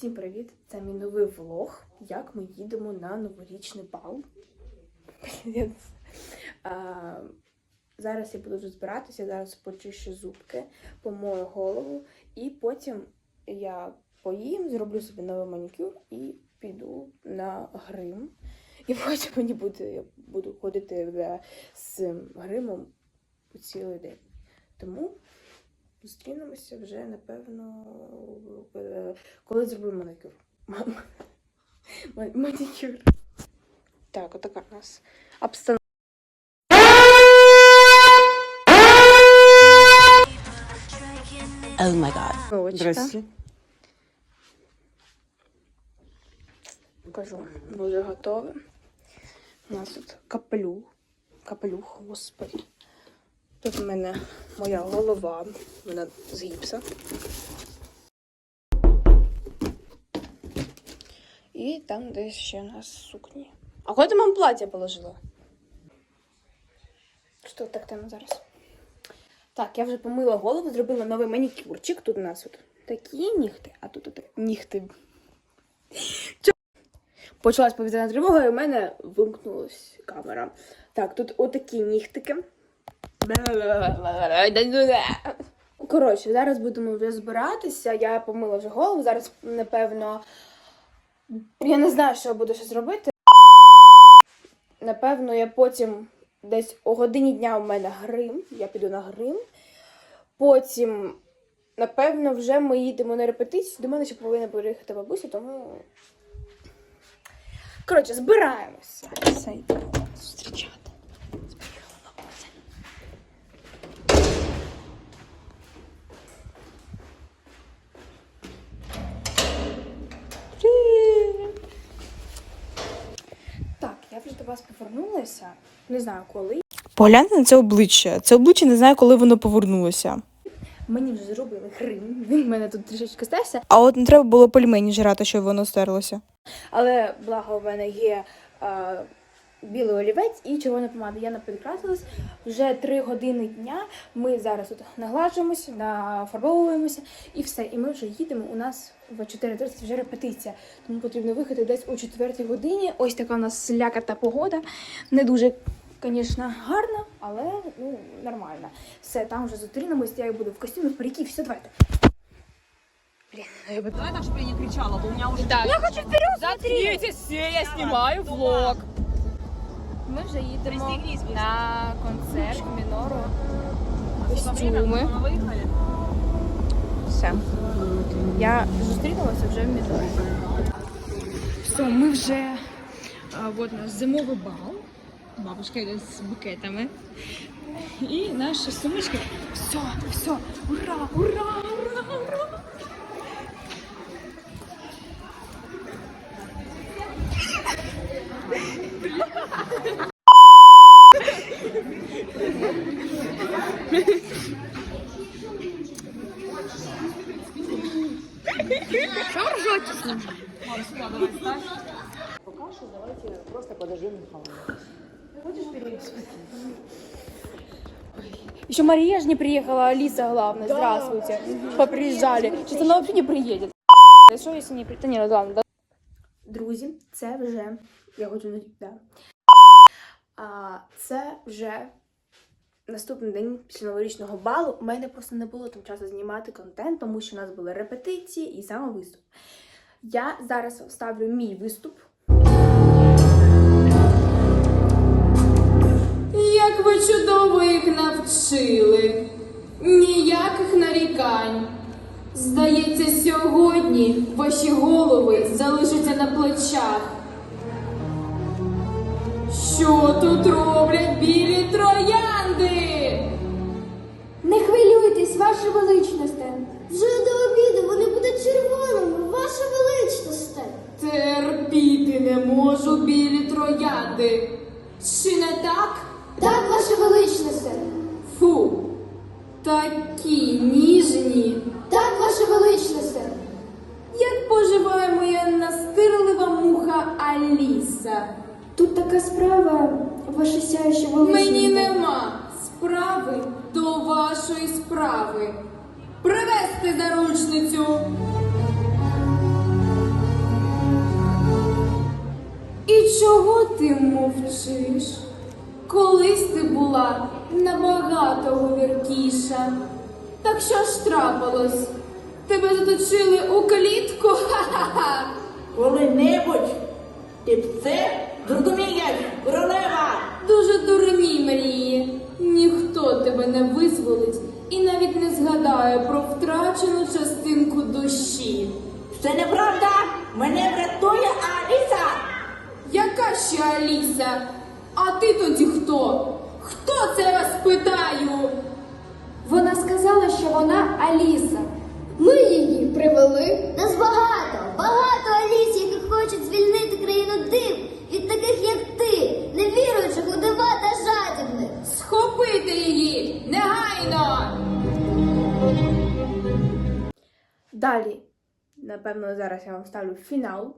Всім привіт! Це мій новий влог, як ми їдемо на новорічний бал. А, зараз я буду вже збиратися, зараз почищу зубки, помою голову, і потім я поїм, зроблю собі новий манікюр і піду на грим. І потім мені буде, я буду ходити з гримом у цілий день. Тому зустрінемося вже, напевно, е, коли зроблю манікюр. Мам. Манікюр. Так, отака у нас обстановка. Oh my god. Здрасте. Покажу. Ми вже готові. У нас тут капелюх. Капелюх, господи. Тут в мене моя голова. Вона з гіпса. І там десь ще у нас сукні. А куди ти мам плаття положила? Що так там зараз? Так, я вже помила голову, зробила новий манікюрчик. Тут у нас от такі нігти, а тут от нігти. Почалась повітряна тривога, і в мене вимкнулась камера. Так, тут отакі нігтики. Коротше, зараз будемо вже збиратися. Я помила вже голову. Зараз, напевно, я не знаю, що я буду щось робити. Напевно, я потім десь о годині дня у мене грим. Я піду на грим. Потім, напевно, вже ми їдемо на репетицію. До мене ще повинна приїхати бабуся, тому. Коротше, збираємося. Все, зустрічати. Приїхала бабуся. Привіт! Так, я вже до вас повернулася. Не знаю коли. Погляньте на це обличчя. Це обличчя не знаю, коли воно повернулося. Мені вже зробили грим. Він в мене тут трішечки стався. А от не треба було пельмені жрати, щоб воно стерлося. Але благо в мене є е, білий олівець і червона помада. Я напідкрасилась. Вже три години дня. Ми зараз тут наглажуємося, нафарбовуємося і все. І ми вже їдемо. У нас в 4.30 вже репетиція. Тому потрібно виїхати десь о 4 годині. Ось така у нас сляката погода. Не дуже, звісно, гарна, але ну, нормально. Все, там вже зустрінемось. Я буду в костюмі, в паріки, все, давайте. Блін, я би Давай так, чтобы я не кричала, а то у меня уже... Так, я хочу вперед, Заткнитесь все, я снимаю влог. Ми вже їдемо Пристегнись, блин. на концерт мінору. Во время, Костюми. когда мы выехали, Все. Я зустрінулася вже в метро. Все, ми вже а, от наш зимовий бал. Бабушка йде з букетами. І наші сумочки. Все, все, ура, ура, ура, ура. Еще Мария же не приехала, Алиса главное. Здравствуйте. Поприезжали. Сейчас она вообще не приедет. Да Что если не приедет? Ні, ладно. Да. Друзі, це вже. Я хочу да. А, це вже наступний день після новорічного балу. У мене просто не було там часу знімати контент, тому що у нас були репетиції і саме виступ. Я зараз вставлю мій виступ. Ваші голови залишаться на плечах. Що тут роблять білі троянди? Не хвилюйтесь, ваше величносте. Вже до обіду вони будуть червоними, ваше величносте. Терпіти не можу білі троянди. Чи не так? Так, ваше величносте. Фу, такі ніжні. Так, ваше величносте. Як поживає моя настирлива муха Аліса? Тут така справа, ваше сяюче величносте. Мені нема справи до вашої справи. Привезти заручницю. І чого ти мовчиш? Колись ти була набагато говіркіша. Так що ж трапилось? Тебе заточили у клітку? Ха-ха-ха! Коли-небудь ти б це зрозумієш, королева! Дуже дурні мрії. Ніхто тебе не визволить і навіть не згадає про втрачену частинку душі. Це неправда! Мене врятує Аліса! Яка ще Аліса? А ти тоді хто? Хто це я вас питаю? Вона сказала, що вона Аліса. Далі, напевно, зараз я вам ставлю фінал.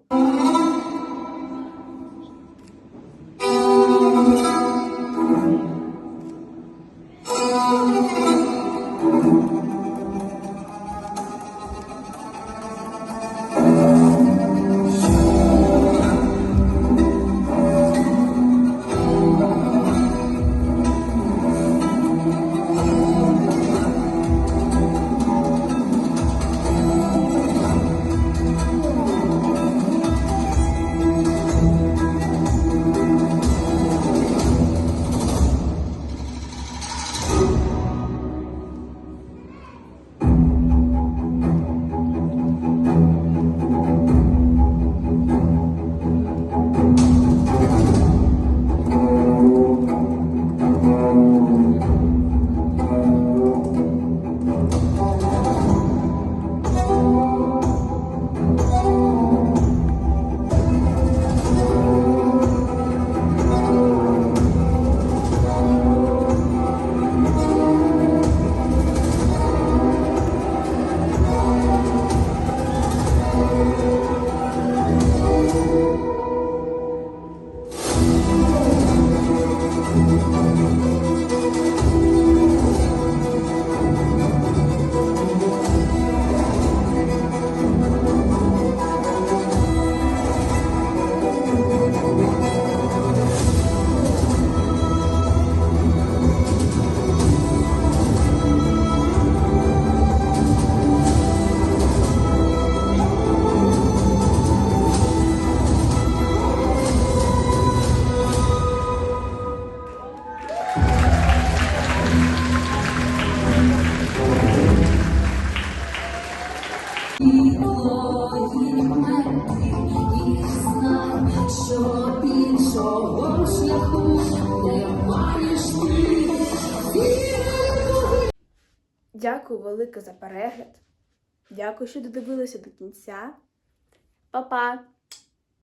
Дякую велике за перегляд. Дякую, що додивилися до кінця. Па-па!